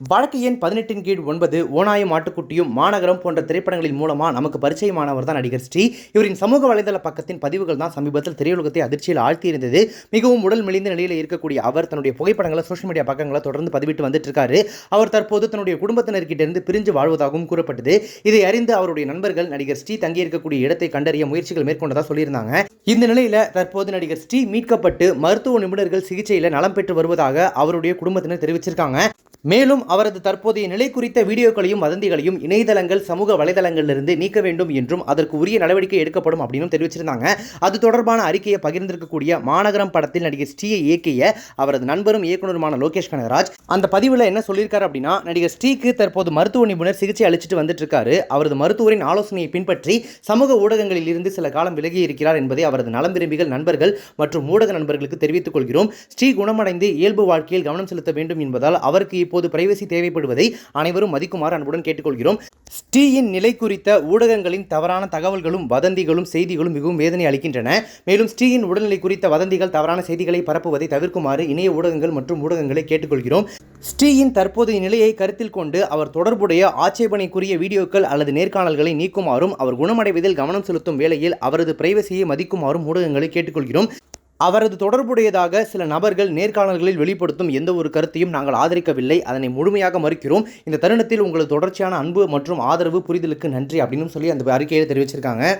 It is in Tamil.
வழக்கு எண் பதினெட்டின் கீழ் ஒன்பது ஓனாயம் மாட்டுக்குட்டியும் மாநகரம் போன்ற திரைப்படங்களின் மூலமாக நமக்கு பரிச்சயமானவர் தான் நடிகர் ஸ்ரீ. இவரின் சமூக வலைதள பக்கத்தின் பதிவுகள் தான் சமீபத்தில் திரையுலகத்தை அதிர்ச்சியில் ஆழ்த்தியிருந்தது. மிகவும் உடல் மெலிந்த நிலையில் இருக்கக்கூடிய அவர் தன்னுடைய புகைப்படங்களை சோஷியல் மீடியா பக்கங்களை தொடர்ந்து பதிவிட்டு வந்துட்டு இருக்காரு அவர் தற்போது தன்னுடைய குடும்பத்தினர்கிட்டிருந்து பிரிஞ்சு வாழ்வதாகவும் கூறப்பட்டது. இதை அறிந்து அவருடைய நண்பர்கள் நடிகர் ஸ்ரீ தங்கியிருக்கக்கூடிய இடத்தை கண்டறிய முயற்சிகள் மேற்கொண்டதாக சொல்லியிருந்தாங்க. இந்த நிலையில் தற்போது நடிகர் ஸ்ரீ மீட்கப்பட்டு மருத்துவ நிபுணர்கள் சிகிச்சையில் நலம் பெற்று வருவதாக அவருடைய குடும்பத்தினர் தெரிவிச்சிருக்காங்க. மேலும் அவரது தற்போதைய நிலை குறித்த வீடியோக்களையும் வதந்திகளையும் இணையதளங்கள் சமூக வலைதளங்களிலிருந்து நீக்க வேண்டும் என்றும் அதற்கு உரிய நடவடிக்கை எடுக்கப்படும் அப்படின்னு தெரிவிச்சிருந்தாங்க. அது தொடர்பான அறிக்கையை பகிர்ந்திருக்கக்கூடிய மாநகரம் படத்தில் நடிகர் ஸ்ரீயை இயக்கிய அவரது நண்பரும் இயக்குனருமான லோகேஷ் கனகராஜ் அந்த பதிவில் என்ன சொல்லியிருக்காரு அப்படின்னா நடிகர் ஸ்ரீக்கு தற்போது மருத்துவ நிபுணர் சிகிச்சை அளிச்சிட்டு வந்துட்டு இருக்காரு அவரது மருத்துவரின் ஆலோசனையை பின்பற்றி சமூக ஊடகங்களில் இருந்து சில காலம் விலகி இருக்கிறார் என்பதை அவரது நலம் விரும்பிகள் நண்பர்கள் மற்றும் ஊடக நண்பர்களுக்கு தெரிவித்துக் கொள்கிறோம். ஸ்ரீ குணமடைந்து இயல்பு வாழ்க்கையில் கவனம் செலுத்த வேண்டும் என்பதால் அவருக்கு இப்போது பிரைவசி தேவைப்படுவதை அனைவரும் மதிக்குமாறு அன்புடன் கேட்டுக்கொள்கிறோம். ஸ்ரீயின் நிலை குறித்த ஊடகங்களின் தவறான தகவல்களும் வதந்திகளும் செய்திகளும் மிகவும் வேதனை அளிக்கின்றன. மேலும் ஸ்ரீயின் உடல்நிலை குறித்த வதந்திகள் தவறான செய்திகளை பரப்புவதை தவிர்க்குமாறு இணைய ஊடகங்கள் மற்றும் ஊடகங்களை கேட்டுக்கொள்கிறோம். ஸ்ரீயின் தற்போதைய நிலையை கருத்தில் கொண்டு அவர் தொடர்புடைய ஆட்சேபனைக்குரிய வீடியோக்கள் அல்லது நேர்காணல்களை நீக்குமாறும் அவர் குணமடைவதில் கவனம் செலுத்தும் வேளையில் அவரது பிரைவசியை மதிக்குமாறும் ஊடகங்களை கேட்டுக்கொள்கிறோம். அவரது தொடர்புடையதாக சில நபர்கள் நேர்காணல்களில் வெளிப்படுத்தும் எந்த ஒரு கருத்தையும் நாங்கள் ஆதரிக்கவில்லை. அதனை முழுமையாக மறுக்கிறோம். இந்த தருணத்தில் உங்களது தொடர்ச்சியான அன்பு மற்றும் ஆதரவு புரிதலுக்கு நன்றி அப்படின்னு சொல்லி அந்த அறிக்கையில் தெரிவிச்சிருக்காங்க.